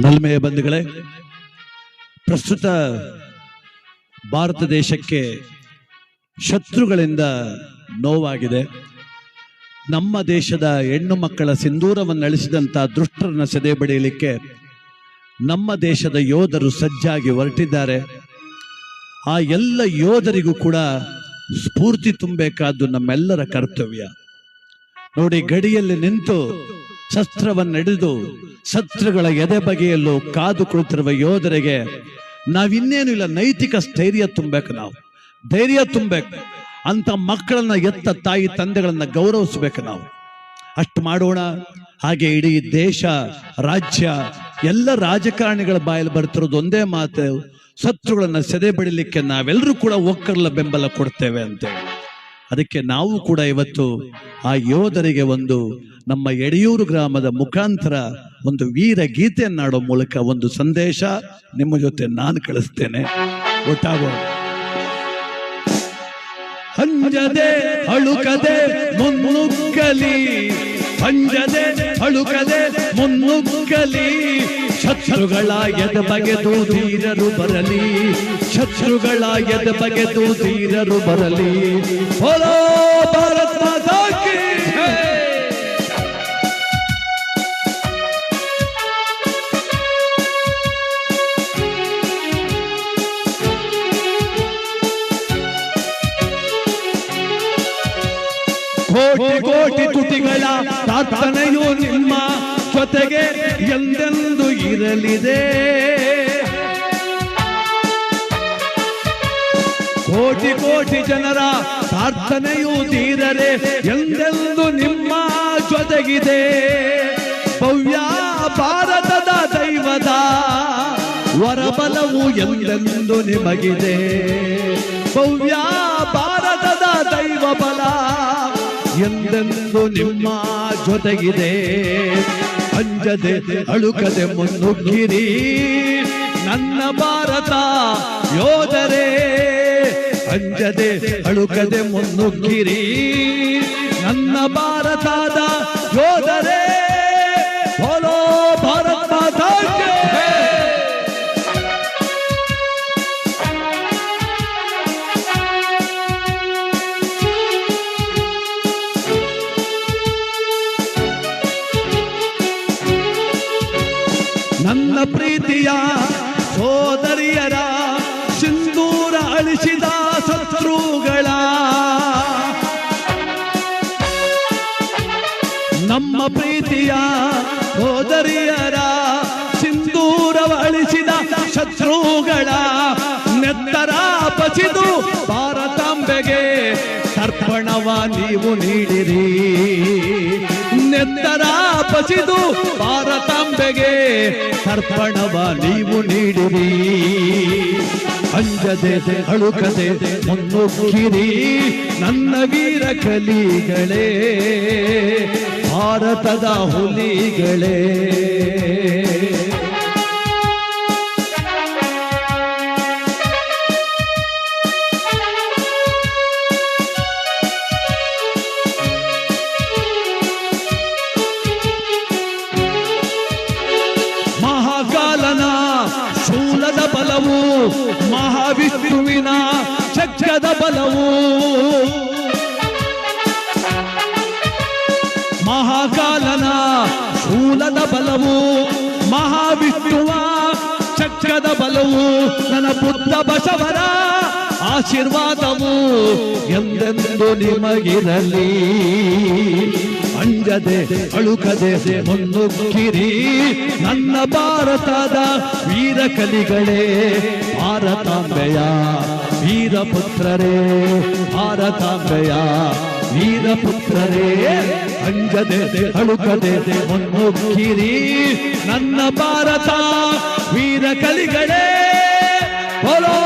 ನಲ್ಮೆಯ ಬಂಧುಗಳೇ, ಪ್ರಸ್ತುತ ಭಾರತ ದೇಶಕ್ಕೆ ಶತ್ರುಗಳಿಂದ ನೋವಾಗಿದೆ. ನಮ್ಮ ದೇಶದ ಹೆಣ್ಣು ಮಕ್ಕಳ ಸಿಂಧೂರವನ್ನು ಅಳಿಸಿದಂಥ ದುಷ್ಟರನ್ನ ಸೆದೆ ಬಡಿಯಲಿಕ್ಕೆ ನಮ್ಮ ದೇಶದ ಯೋಧರು ಸಜ್ಜಾಗಿ ಹೊರಟಿದ್ದಾರೆ. ಆ ಎಲ್ಲ ಯೋಧರಿಗೂ ಕೂಡ ಸ್ಫೂರ್ತಿ ತುಂಬಬೇಕಾದ್ದು ನಮ್ಮೆಲ್ಲರ ಕರ್ತವ್ಯ. ನೋಡಿ, ಗಡಿಯಲ್ಲಿ ನಿಂತು ಶಸ್ತ್ರವನ್ನೆಡೆದು ಶತ್ರುಗಳ ಎದೆ ಬಗೆಯಲ್ಲೂ ಕಾದು ಕುಳಿತಿರುವ ಯೋಧರಿಗೆ ನಾವಿನ್ನೇನು ಇಲ್ಲ, ನೈತಿಕ ಸ್ಥೈರ್ಯ ತುಂಬಬೇಕು ನಾವು. ಧೈರ್ಯ ತುಂಬಬೇಕು. ಅಂತ ಮಕ್ಕಳನ್ನ ಎತ್ತ ತಾಯಿ ತಂದೆಗಳನ್ನ ಗೌರವಿಸ್ಬೇಕು ನಾವು. ಅಷ್ಟು ಮಾಡೋಣ. ಹಾಗೆ ಇಡೀ ದೇಶ, ರಾಜ್ಯ, ಎಲ್ಲ ರಾಜಕಾರಣಿಗಳ ಬಾಯಲ್ಲಿ ಬರ್ತಿರೋದು ಒಂದೇ ಮಾತು. ಶತ್ರುಗಳನ್ನ ಸೆದೆ ಬಡಿಲಿಕ್ಕೆ ನಾವೆಲ್ಲರೂ ಕೂಡ ಒಕ್ಕರ್ಲ ಬೆಂಬಲ ಕೊಡ್ತೇವೆ ಅಂತೇಳಿ. ಅದಕ್ಕೆ ನಾವು ಕೂಡ ಇವತ್ತು ಆ ಯೋಧರಿಗೆ ಒಂದು ನಮ್ಮ ಎಡೆಯೂರು ಗ್ರಾಮದ ಮುಖಾಂತರ ಒಂದು ವೀರ ಗೀತೆಯನ್ನಾಡೋ ಮೂಲಕ ಒಂದು ಸಂದೇಶ ನಿಮ್ಮ ಜೊತೆ ನಾನು ಕಳಿಸ್ತೇನೆ. ಒಟ್ಟಾಗೋ. ಹಂಜದೆ ಅಳುಕದೆ ಮುನ್ನುಗ್ಗಲಿ. ಹಂಜದೆ ಅಳುಕದೆ ಮುನ್ನುಗ್ಗಲಿ. ಶತ್ರುಗಳ ಎದ ಬಗೆದು ಧೀರರು ಬರಲಿ. ಶತ್ರುಗಳ ಎದ ಬಗೆದು ಧೀರರು ಬರಲಿ. ಭಾರತ! ಕೋಟಿ ಕೋಟಿ ತುಟಿಗಳ ಪ್ರಾರ್ಥನೆಯು ನಿಮ್ಮ ಜೊತೆಗೆ ಎಂದೆಂದು ಇರಲಿದೆ. ಕೋಟಿ ಕೋಟಿ ಜನರ ಪ್ರಾರ್ಥನೆಯು ತೀರರೆ ಎಂದೆಂದು ನಿಮ್ಮ ಜೊತೆಗಿದೆ. ಭವ್ಯ ಭಾರತದ ದೈವದ ವರಬಲವು ಎಂದೆಂದು ನಿಮಗಿದೆ. ಭವ್ಯ ಭಾರತದ ದೈವ ಬಲ ಎಂದೆಂದು ನಿಮ್ಮ ಜೊತೆಗಿದೆ? ಅಂಜದೆ ಅಳುಕದೆ ಮುನ್ನುಗ್ಗಿರಿ. ನನ್ನ ಭಾರತ ಯೋಧರೇ, ಅಂಜದೆ ಅಳುಕದೆ ಮುನ್ನುಗ್ಗಿರಿ. ನನ್ನ ಭಾರತದ ಯೋಧರೇ ಪ್ರೀತಿಯ ಸೋದರಿಯರ ಸಿಂಧೂರ ಅಳಿಸಿದ ಶತ್ರುಗಳ. ನಮ್ಮ ಪ್ರೀತಿಯ ಸೋದರಿಯರ ಸಿಂಧೂರವ ಅಳಿಸಿದ ಶತ್ರುಗಳ ನೆತ್ತರ ಬಸಿದು ಭಾರತಾಂಬೆಗೆ ತರ್ಪಣವ ನೀವು ನೀಡಿರಿ. ನೆತ್ತರ ಬಸಿದು ಭಾರತಾಂಬೆಗೆ ತರ್ಪಣವ ನೀವು ನೀಡಿರಿ. ಅಂಜದೆ ಅಳುಕದೆ ಮುನ್ನುಗ್ಗಿರಿ ನನ್ನ ವೀರ ಕಲಿಗಳೇ ಭಾರತದ ಹುಲಿಗಳೇ. ಮಹಾವಿಷ್ಣುವಿನ ಚಕ್ರದ ಬಲವು ಮಹಾಕಾಲನ ಶೂಲದ ಬಲವು ಮಹಾವಿಷ್ಣುವ ಚಕ್ರದ ಬಲವು ನನ್ನ ಬುದ್ಧ ಬಸವರ ಆಶೀರ್ವಾದವು ಎಂದೆಂದು ನಿಮಗಿರಲಿ ಅಂಜದೆ ಅಳುಕದೆ ಮುನ್ನುಗ್ಗಿರಿ ನನ್ನ ಭಾರತದ ವೀರ ಕಲಿಗಳೇ, ಭಾರತಾಂಬೆಯ ವೀರಪುತ್ರರೇ ಭಾರತಾಂಬೆಯ ವೀರಪುತ್ರರೇ ಅಂಜದೆ ಅಳುಕದೆ ಮುನ್ನುಗ್ಗಿರಿ ನನ್ನ ಭಾರತ ವೀರ ಕಲಿಗಳೇ ಬೋಲೋ